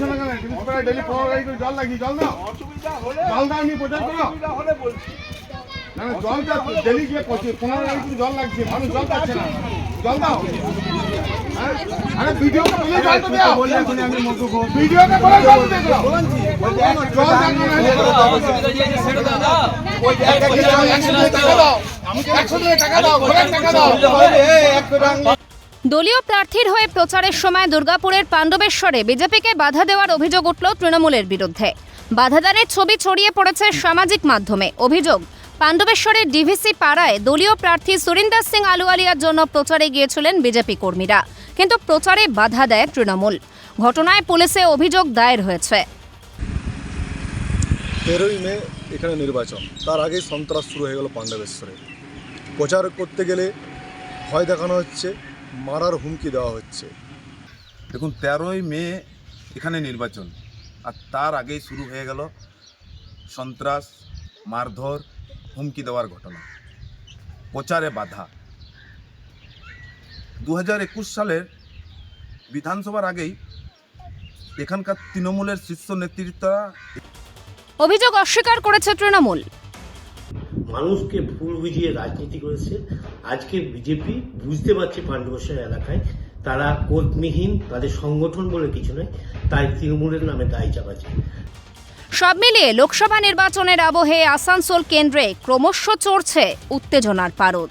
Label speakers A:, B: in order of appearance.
A: জল না লাগি জল দাও। জল দাও নি প্রচার করো। না না জলটা ডেলি গিয়ে পঁচিশ পনেরো গাড়ি করে জল লাগছে মানুষ জল পাচ্ছে না। জল দাও। হ্যাঁ? আরে ভিডিওকে বলে জল তো দাও। ভিডিওকে বলে জল তো দাও। জল দাও একশো টাকা দাও ঘোড়ার টাকা দাও
B: দলীয় প্রার্থীর হয়ে প্রচারের সময় দুর্গাপুরের পাণ্ডবেশ্বরে বিজেপিকে বাধা দেওয়ার অভিযোগ উঠল তৃণমূলের বিরুদ্ধে। বাধাদানের ছবি ছড়িয়ে পড়েছে সামাজিক মাধ্যমে। অভিযোগ, পাণ্ডবেশ্বরের ডিভিসি পাড়ায় দলীয় প্রার্থী সুরিন্দর সিং আলুয়ালিয়ার জন্য প্রচারে গিয়েছিলেন বিজেপি কর্মীরা। কিন্তু প্রচারে বাধা দেয় তৃণমূল। ঘটনায় পুলিশে অভিযোগ দায়ের হয়েছে।
C: তেরোই মে এখানে নির্বাচন। তার আগেই সন্ত্রাস শুরু হয়ে গেল পাণ্ডবেশ্বরে। প্রচার করতে গেলে ভয় দেখানো হচ্ছে। মারার হুমকি দেওয়া হচ্ছে।
D: দেখুন তেরোই মে এখানে নির্বাচন আর তার আগেই শুরু হয়ে গেল সন্ত্রাস মারধর হুমকি দেওয়ার ঘটনা। প্রচারে বাধা। দু হাজার একুশ সালের বিধানসভার আগেই এখানকার তৃণমূলের শীর্ষ নেতৃত্বরা
B: অভিযোগ অস্বীকার করেছে তৃণমূল।
E: মানুষকে ভুল বুঝিয়ে রাজনীতি করেছে। আজকে বিজেপি বুঝতে পারছে পাণ্ডবেশ্বর এলাকায়। তারা কর্মীহীন তাদের সংগঠন বলে কিছু নয়, তাই তৃণমূলের নামে দায় চাপাচ্ছে।
B: সব মিলিয়ে লোকসভা নির্বাচনের আবহে আসানসোল কেন্দ্রে ক্রমশ চড়ছে উত্তেজনার পারদ।